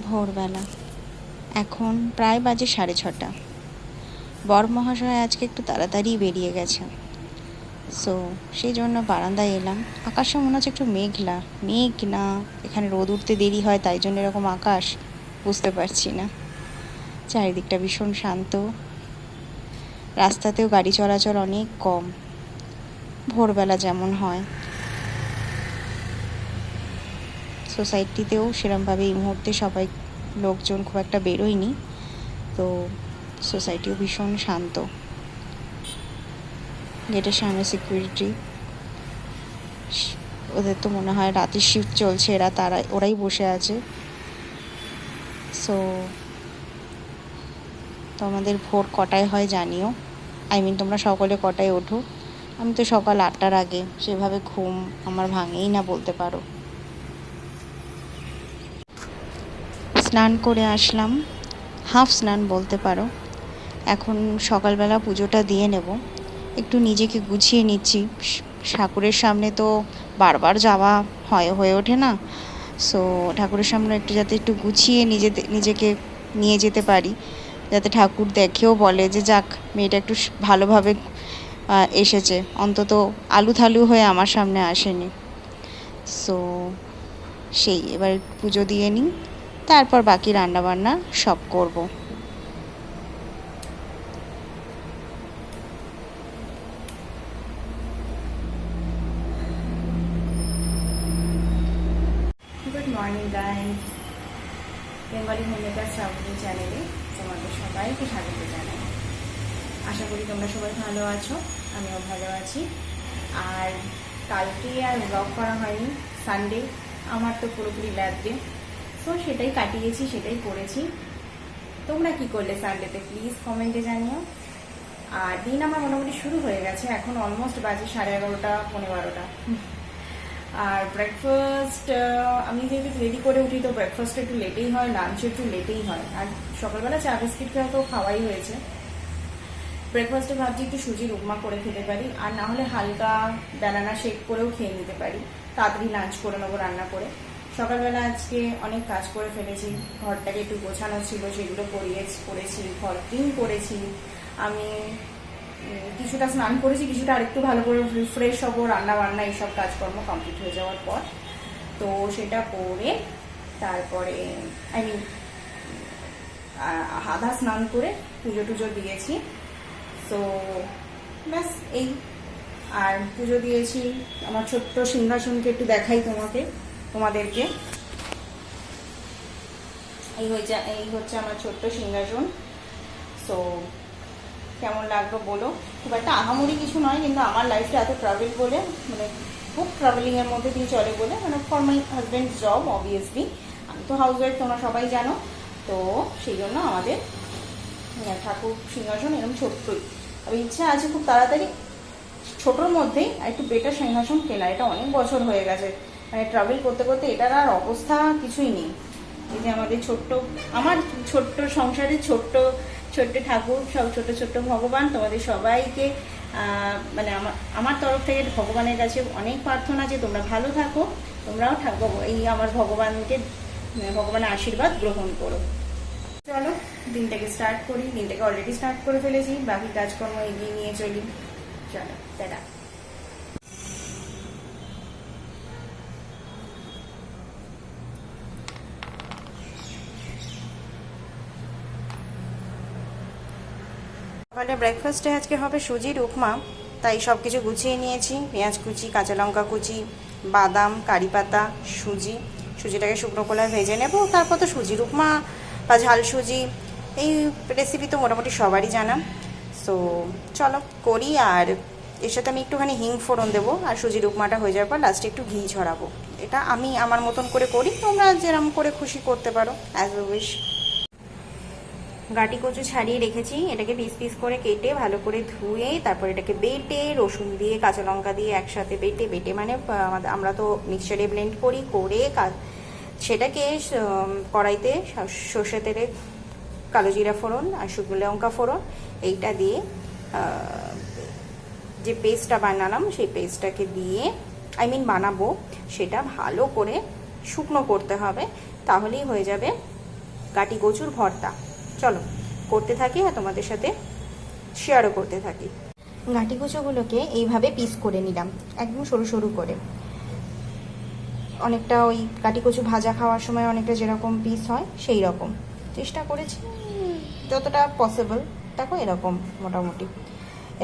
ভোরবেলা। এখন প্রায় বাজে সাড়ে ছটা। বর মহাশয় আজকে একটু তাড়াতাড়ি বেরিয়ে গেছে সো সেই জন্য বারান্দায় এলাম। আকাশে মনে হচ্ছে একটু মেঘলা। মেঘ না, এখানে রোদ উঠতে দেরি হয়, তাই জন্য এরকম আকাশ। বুঝতে পারছি না। চারিদিকটা ভীষণ শান্ত। রাস্তাতেও গাড়ি চলাচল অনেক কম। ভোরবেলা যেমন হয়। সোসাইটিতেও সেরমভাবে এই মুহূর্তে সবাই লোকজন খুব একটা বেরোয়নি। তো সোসাইটিও ভীষণ শান্ত। গেটের সামনে সিকিউরিটি ওদের তো মনে হয় রাতের শিফট চলছে, এরা তারা, ওরাই বসে আছে। সো তোমাদের ভোর কটায় হয় জানিও। আই মিন তোমরা সকলে কটায় ওঠো। আমি তো সকাল আটটার আগে, সেভাবে ঘুম আমার ভাঙেই না বলতে পারো। স্নান করে আসলাম। হাফ স্নান বলতে পারো। এখন সকালবেলা পুজোটা দিয়ে নেব। একটু নিজেকে গুছিয়ে নিচ্ছি। ঠাকুরের সামনে তো বারবার যাওয়া হয়, হয়ে ওঠে না। সো ঠাকুরের সামনে একটু যাতে একটু গুছিয়ে নিজে নিজেকে নিয়ে যেতে পারি। যাতে ঠাকুর দেখেও বলে যে, যাক, মেয়েটা একটু ভালোভাবে এসেছে। অন্তত আলু থালু হয়ে আমার সামনে আসেনি। সো সেই, এবার পুজো দিয়ে নিই। তারপর বাকি রান্নাবান্না সব করব। Good morning guys Bengali homemaker Shrabani চ্যানেলে তোমাদের সবাইকে স্বাগত জানাই। আশা করি তোমরা সবাই ভালো আছো, আমিও ভালো আছি। আর কালকে আর ব্লগ করা হয়নি সানডে আমার তো পুরোপুরি ব্যাড ডে তো সেটাই কাটিয়েছি, সেটাই করেছি। তোমরা কি করলে সানডেতে প্লিজ কমেন্টে জানিও। আর দিন আমার মোটামুটি শুরু হয়ে গেছে, এখন অলমোস্ট বাজে সাড়ে এগারোটা পনেরো বারোটা। আর ব্রেকফাস্ট আমি যেহেতু রেডি করে উঠি, তো ব্রেকফাস্ট একটু লেটেই হয় লাঞ্চ একটু লেটেই হয়। আর সকালবেলা চা বিস্কিট খাওয়া তো খাওয়াই হয়েছে। ব্রেকফাস্টে ভাবছি একটু সুজির উপমা করে খেতে পারি, আর না হলে হালকা ব্যানানা শেক করেও খেয়ে নিতে পারি। তাড়াতাড়ি লাঞ্চ করে নেব রান্না করে। সকালবেলা আজকে অনেক কাজ করে ফেলেছি। ঘরটাকে একটু গোছানো ছিল, সেগুলো করিয়ে করেছি, ঘর ক্লিন করেছি। আমি কিছুটা স্নান করেছি, কিছুটা আরেকটু ভালো করে ফ্রেশ হব রান্না বান্না এইসব কাজকর্ম কমপ্লিট হয়ে যাওয়ার পর। তো সেটা করে তারপরে আই মিন আধা স্নান করে পুজো টুজো দিয়েছি। তো ব্যাস, এই। আর পুজো দিয়েছি। আমার ছোট্ট সিংহাসনকে একটু দেখাই তোমাকে। তোমাদেরকে। এই হয়েছে, এই হচ্ছে আমার ছোট্ট সিংহাসন। সো কেমন লাগল বলো? খুব একটা আহামরি কিছু নয়, কিন্তু আমার লাইফে এত ট্রাভেল বলে মানে খুব ট্রাভেলিংয়ের মধ্যে দিয়ে চলে বলে মানে for my husband job obviously আমি তো হাউস ওয়াইফ তোমরা সবাই জানো। তো সেই জন্য আমাদের ঠাকুর সিংহাসন এরকম ছোট্টই। তবে ইচ্ছা আছে খুব তাড়াতাড়ি, ছোটোর মধ্যেই একটু বেটার সিংহাসন কেনা। এটা অনেক বছর হয়ে গেছে। মানে ট্রাভেল করতে করতে এটার আর অবস্থা কিছুই নেই। এই যে আমাদের ছোট্ট, আমার ছোট্ট সংসারের ছোট্ট ছোট্ট ঠাকুর, সব ছোট ছোট্ট ভগবান, তোমাদের সবাইকে মানে আমার আমার তরফ থেকে ভগবানের কাছে অনেক প্রার্থনা যে তোমরা ভালো থাকো, তোমরাও থাকব এই আমার ভগবানকে, ভগবানের আশীর্বাদ গ্রহণ করো। চলো, দিনটাকে স্টার্ট করি, দিনটাকে অলরেডি স্টার্ট করে ফেলেছি, বাকি কাজকর্ম এগিয়ে নিয়ে চলি। চলো, টাটা। সকালে ব্রেকফাস্টে আজকে হবে সুজির উপমা তাই সব কিছু গুছিয়ে নিয়েছি। পেঁয়াজ কুচি, কাঁচা লঙ্কা কুচি, বাদাম, কারি পাতা, সুজি। সুজিটাকে শুকনো কলায় ভেজে নেব। তারপর তো সুজির উপমা বা ঝাল সুজি। এই রেসিপি তো মোটামুটি সবারই জানা। সো চলো করি আর এর সাথে আমি একটুখানি হিং ফোড়ন দেবো আর সুজির উপমাটা হয়ে যাওয়ার পর লাস্টে একটু ঘি ঝরাবো। এটা আমি আমার মতন করে করি। তোমরা যেরকম করে খুশি করতে পারো অ্যাজ এ উইশ গাটি কচু ছাড়িয়ে রেখেছি। এটাকে পিস পিস করে কেটে ভালো করে ধুয়ে তারপর এটাকে বেটে রসুন দিয়ে, কাঁচা লঙ্কা দিয়ে একসাথে বেটে বেটে মানে আমরা তো মিক্সচারে ব্লেন্ড করি, করে সেটাকে কড়াইতে সর্ষে তেলে কালো জিরা ফোড়ন আর শুকনো লঙ্কা ফোড়ন, এইটা দিয়ে যে পেস্টটা বানালাম সেই পেস্টটাকে দিয়ে আই মিন বানাবো, সেটা ভালো করে শুকনো করতে হবে, তাহলেই হয়ে যাবে গাটি কচুর ভর্তা। চলো, করতে থাকি আর তোমাদের সাথে শেয়ারও করতে থাকি। গাটি কচুগুলোকে এইভাবে পিস করে নিলাম, একদম সরু সরু করে। অনেকটা ওই কাটি কচু ভাজা খাওয়ার সময় অনেকটা যেরকম পিস হয়, সেই রকম। চেষ্টা করেছি, যতটা পসিবল দেখো এরকম মোটামুটি।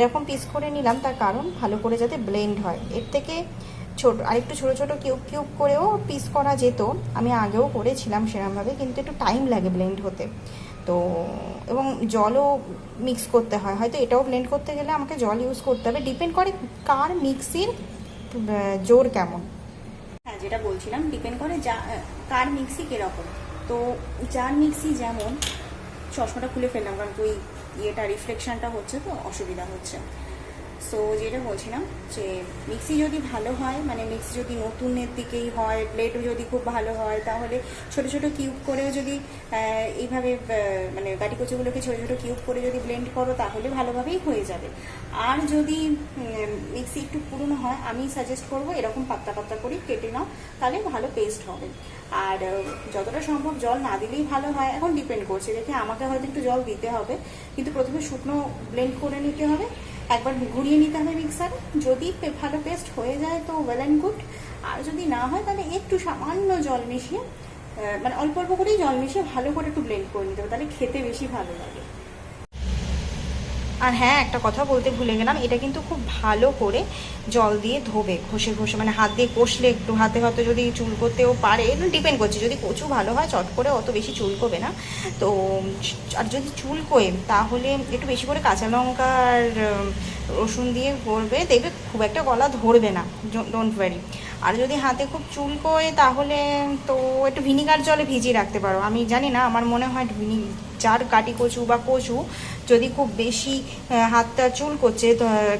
এরকম পিস করে নিলাম, তার কারণ ভালো করে যাতে ব্লেন্ড হয়। এর থেকে ছোট, আরেকটু ছোট ছোট কিউব কিউব করেও পিস করা যেত। আমি আগেও করেছিলাম সেরকমভাবে কিন্তু একটু টাইম লাগে ব্লেন্ড হতে। তো, এবং জলও মিক্স করতে হয়। হয়তো এটাও ব্লেন্ড করতে গেলে আমাকে জল ইউজ করতে হবে। ডিপেন্ড করে কার মিক্সির জোর কেমন। হ্যাঁ যেটা বলছিলাম ডিপেন্ড করে যা কার মিক্সি কীরকম। তো, যার মিক্সি যেমন, চশমাটা খুলে ফেললাম, কারণ তুই ইয়েটা রিফ্লেকশনটা হচ্ছে তো, অসুবিধা হচ্ছে। সো যেটা বলছিলাম যে মিক্সি যদি ভালো হয় মানে মিক্সি যদি নতুনের দিকেই হয় প্লেটও যদি খুব ভালো হয়, তাহলে ছোট ছোট কিউব করেও যদি এইভাবে মানে গাটি কচুগুলোকে ছোট ছোট কিউব করে যদি ব্লেন্ড করো, তাহলে ভালোভাবেই হয়ে যাবে। আর যদি মিক্সি একটু পুরনো হয়, আমি সাজেস্ট করব এরকম পাত্তা পাত্তা করে কেটে নাও, তাহলে ভালো পেস্ট হবে। আর যতটা সম্ভব জল না দিলেই ভালো হয়, এখন ডিপেন্ড করছে। দেখে আমাকে হয়তো একটু জল দিতে হবে, কিন্তু প্রথমে শুকনো ব্লেন্ড করে নিতে হবে। একবার ঘুরিয়ে নিতে হবে মিক্সারে যদি ভালো পেস্ট হয়ে যায় তো ওয়েল অ্যান্ড গুড আর যদি না হয় তাহলে একটু সামান্য জল মিশিয়ে মানে অল্প অল্প করেই জল মিশিয়ে ভালো করে একটু ব্লেন্ড করে নিতে হবে। তাহলে খেতে বেশি ভালো লাগে। আর হ্যাঁ একটা কথা বলতে ভুলে গেলাম, এটা কিন্তু খুব ভালো করে জল দিয়ে ধোবে, ঘষে ঘষে মানে হাত দিয়ে কষলে একটু, হাতে হয়তো যদি চুল করতেও পারে ডিপেন্ড করছে, যদি কচু ভালো হয়, চট করে অত বেশি চুল চুলকোবে না, তো আর যদি চুলকোয় তাহলে একটু বেশি করে কাঁচা লঙ্কা আর রসুন দিয়ে করবে, দেখবে খুব একটা গলা ধরবে না ডোন্ট ওয়ারি আর যদি হাতে খুব চুল চুলকোয় তাহলে তো একটু ভিনিগার জলে ভিজিয়ে রাখতে পারো, আমি জানি না, আমার মনে হয় যার কাটি কচু বা কচু যদি খুব বেশি হাতটা চুল করছে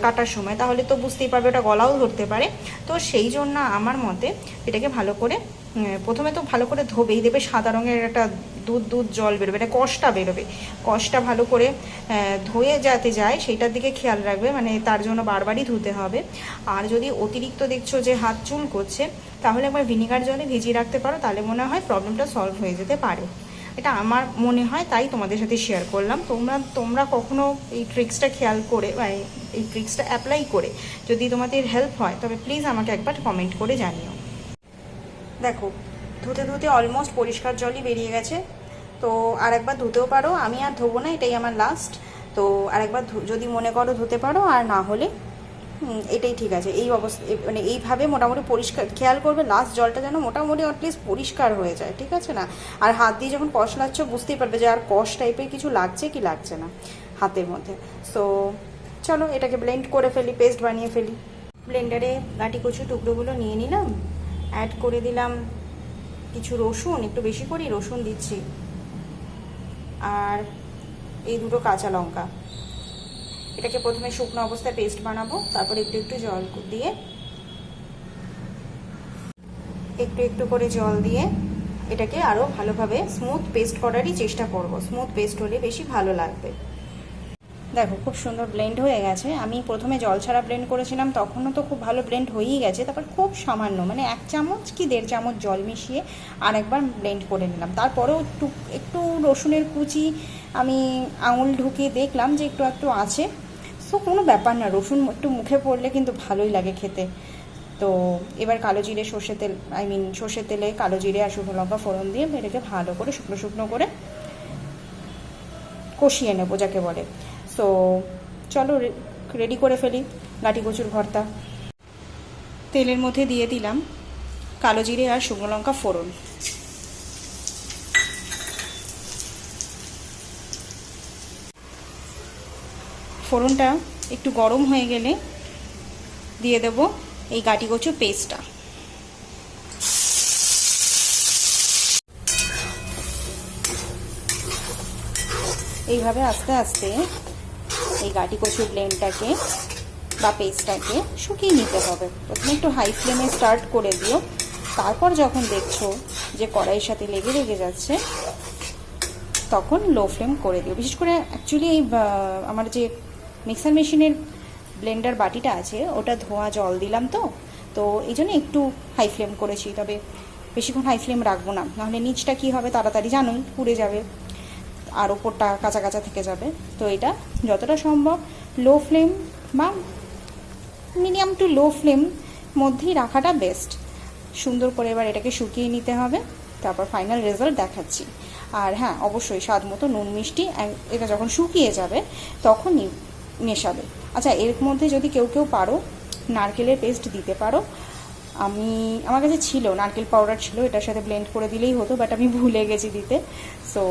কাটার সময়, তাহলে তো বুঝতেই পারবে ওটা গলাও ধরতে পারে। তো সেই জন্য আমার মতে এটাকে ভালো করে প্রথমে তো ভালো করে ধোবেই দেবে সাদা রঙের একটা দুধ দুধ জল বেরোবে এটা কষটা বেরোবে। কষটা ভালো করে ধুয়ে যাতে যায় সেইটার দিকে খেয়াল রাখবে মানে তার জন্য বারবারই ধুতে হবে। আর যদি অতিরিক্ত দেখছ যে হাত চুল করছে, তাহলে একবার ভিনিগার জলে ভিজিয়ে রাখতে পারো, তাহলে মনে হয় প্রবলেমটা সলভ হয়ে যেতে পারে। এটা আমার মনে হয়, তাই তোমাদের সাথে শেয়ার করলাম। তোমরা তোমরা কখনো এই ট্রিক্সটা খেয়াল করে বা এই- এই ট্রিক্সটা অ্যাপ্লাই করে যদি তোমাদের হেল্প হয়, তবে প্লিজ আমাকে একবার কমেন্ট করে জানিও। দেখো, ধুতে ধুতে অলমোস্ট পরিষ্কার জলই বেরিয়ে গেছে। তো আর একবার ধুতেও পারো, আমি আর ধোবো না, এটাই আমার লাস্ট তো আর একবার যদি মনে করো ধুতে পারো, আর না হলে এটাই ঠিক আছে। এই অবস্থা মানে এইভাবে মোটামুটি পরিষ্কার, খেয়াল করবে লাস্ট জলটা যেন মোটামুটি অ্যাটলিস্ট পরিষ্কার হয়ে যায়, ঠিক আছে না? আর হাত দিয়ে যখন কষ লাগছো বুঝতেই পারবে যে আর কষ টাইপের কিছু লাগছে কি লাগছে না হাতের মধ্যে। সো চলো এটাকে ব্লেন্ড করে ফেলি পেস্ট বানিয়ে ফেলি। ব্লেন্ডারে গাটি কচু টুকরোগুলো নিয়ে নিলাম অ্যাড করে দিলাম কিছু রসুন, একটু বেশি করি রসুন দিচ্ছি। আর এই দুটো কাঁচা লঙ্কা। এটাকে প্রথমে শুকনো অবস্থায় পেস্ট বানাবো, তারপর একটু একটু জল দিয়ে, একটু একটু করে জল দিয়ে এটাকে আরও ভালোভাবে স্মুথ পেস্ট করারই চেষ্টা করব। স্মুথ পেস্ট হলে বেশি ভালো লাগবে। দেখো, খুব সুন্দর ব্লেন্ড হয়ে গেছে। আমি প্রথমে জল ছাড়া ব্লেন্ড করেছিলাম, তখনও তো খুব ভালো ব্লেন্ড হয়েই গেছে, তারপর খুব সামান্য মানে এক চামচ কি দেড় চামচ জল মিশিয়ে আর একবার ব্লেন্ড করে নিলাম। তারপরেও একটু একটু রসুনের কুচি আমি আঙুল ঢুকিয়ে দেখলাম যে একটু একটু আছে। সো কোনো ব্যাপার না, রসুন একটু মুখে পড়লে কিন্তু ভালোই লাগে খেতে। তো, এবার কালো জিরে সর্ষে তেল আই মিন সর্ষের তেলে কালো জিরে আর শুকনো লঙ্কা ফোড়ন দিয়ে এটাকে ভালো করে শুকনো শুকনো করে কষিয়ে নেব, যাকে বলে। সো চলো রেডি করে ফেলি গাটি কচুর ভর্তা। তেলের মধ্যে দিয়ে দিলাম কালো জিরে আর শুকনো লঙ্কা ফোড়ন। ফোড়নটা একটু গরম হয়ে গেলে দিয়ে দেব এই গাটি কচু পেস্টটা। এইভাবে আস্তে আস্তে এই গাটি কচুর ব্লেন্ডটাকে বা পেস্টটাকে শুকিয়ে নিতে হবে। প্রথমে একটু হাই ফ্লেমে স্টার্ট করে দিও। তারপর যখন দেখছ যে কড়াইয়ের সাথে লেগে লেগে যাচ্ছে, তখন লো ফ্লেম করে দিও। বিশেষ করে অ্যাকচুয়ালি আমার যে মিক্সার মেশিনের ব্লেন্ডার বাটিটা আছে, ওটা ধোয়া জল দিলাম তো তো এই জন্য একটু হাই ফ্লেম করেছি, তবে বেশিক্ষণ হাই ফ্লেম রাখব না, নাহলে নিচটা কী হবে তাড়াতাড়ি জানোই পুড়ে যাবে, আর ওপরটা কাঁচা কাঁচা থেকে যাবে, তো এটা যতটা সম্ভব লো ফ্লেম বা মিডিয়াম টু লো ফ্লেম মধ্যেই রাখাটা বেস্ট সুন্দর করে এবার এটাকে শুকিয়ে নিতে হবে, তারপর ফাইনাল রেজাল্ট দেখাচ্ছি। আর হ্যাঁ অবশ্যই স্বাদ মতো নুন মিষ্টি এটা যখন শুকিয়ে যাবে, তখনই মেশাবে। আচ্ছা এর মধ্যে যদি কেউ কেউ পারো, নারকেলের পেস্ট দিতে পারো। আমি, আমার কাছে ছিল, নারকেল পাউডার ছিল, এটার সাথে ব্লেন্ড করে দিলেই হতো বাট আমি ভুলে গেছি দিতে। সো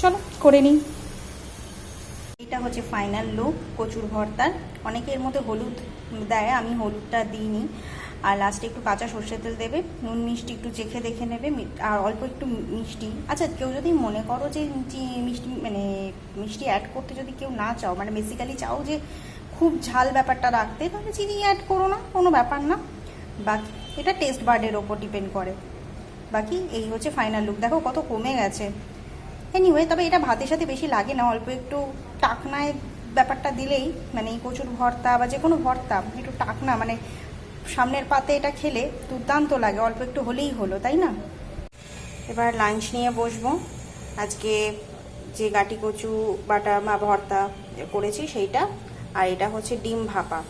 চলো, করে নিই। এটা হচ্ছে ফাইনাল লুক কচুর ভর্তার অনেকে এর মধ্যে হলুদ দেয়, আমি হলুদটা দিইনি। আর লাস্টে একটু কাঁচা সর্ষের তেল দেবে, নুন মিষ্টি একটু চেখে দেখে নেবে আর অল্প একটু মিষ্টি। আচ্ছা কেউ যদি মনে করো যে মিষ্টি মানে মিষ্টি অ্যাড করতে যদি কেউ না চাও মানে বেসিক্যালি চাও যে খুব ঝাল ব্যাপারটা রাখতে, তাহলে চিনি অ্যাড করো না, কোনো ব্যাপার না। বাকি, এটা টেস্ট বার্ডের ওপর ডিপেন্ড করে। বাকি, এই হচ্ছে ফাইনাল লুক দেখো কত কমে গেছে। এনিওয়ে তবে এটা ভাতের সাথে বেশি লাগে না, অল্প একটু টাকনায় ব্যাপারটা দিলেই মানে এই কচুর ভর্তা বা যে কোনো ভর্তা, একটু টাকনা মানে সামনের পাতে এটা খেলে দুর্দান্ত লাগে অল্প একটু হলেই হলো তাই না? এবার লাঞ্চ নিয়ে বসবো। আজকে যে গাটি কচু বাটা বা ভর্তা করেছি সেইটা আর এটা হচ্ছে ডিম ভাপা।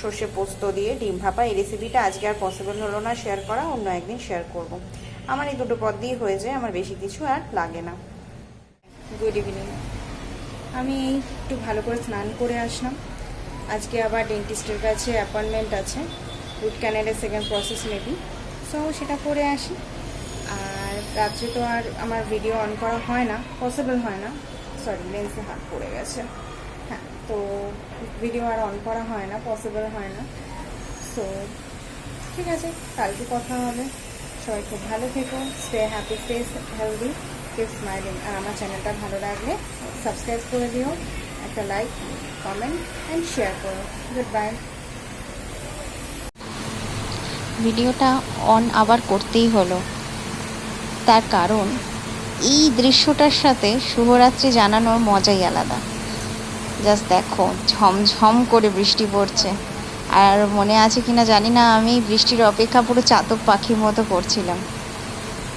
সর্ষে পোস্ত দিয়ে ডিম ভাপা। এই রেসিপিটা আজকে আর পসিবল হলো না শেয়ার করা অন্য একদিন শেয়ার করব। আমার এই দুটো পদ দিয়ে হয়ে যায় আমার বেশি কিছু আর লাগে না। গুড ইভিনিং আমি একটু ভালো করে স্নান করে আসলাম। আজকে আবার ডেন্টিস্টের কাছে অ্যাপয়েন্টমেন্ট আছে। রুট ক্যানেলের সেকেন্ড প্রসেস মেবি সো সেটা করে আসি। আর রাত্রে তো আর আমার ভিডিও অন করা হয় না পসিবল হয় না। সরি লেন্সে হাত পড়ে গেছে। হ্যাঁ তো ভিডিও আর অন করা হয় না পসিবল হয় না। সো ঠিক আছে, কালকে কথা হবে। সবাই খুব ভালো থেকো stay happy stay healthy keep smiling আর আমার চ্যানেলটা ভালো লাগলে সাবস্ক্রাইব করে দিও। একটা লাইক কমেন্ট অ্যান্ড শেয়ার করো। গুড বাই ভিডিওটা অন আবার করতেই হলো। তার কারণ, এই দৃশ্যটার সাথে শুভরাত্রি জানানোর মজাই আলাদা। জাস্ট দেখো, ঝমঝম করে বৃষ্টি পড়ছে। আর মনে আছে কিনা জানি না, আমি বৃষ্টির অপেক্ষা পুরো চাতক পাখির মতো করছিলাম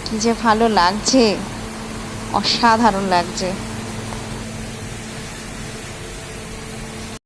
কি যে ভালো লাগছে, অসাধারণ লাগছে।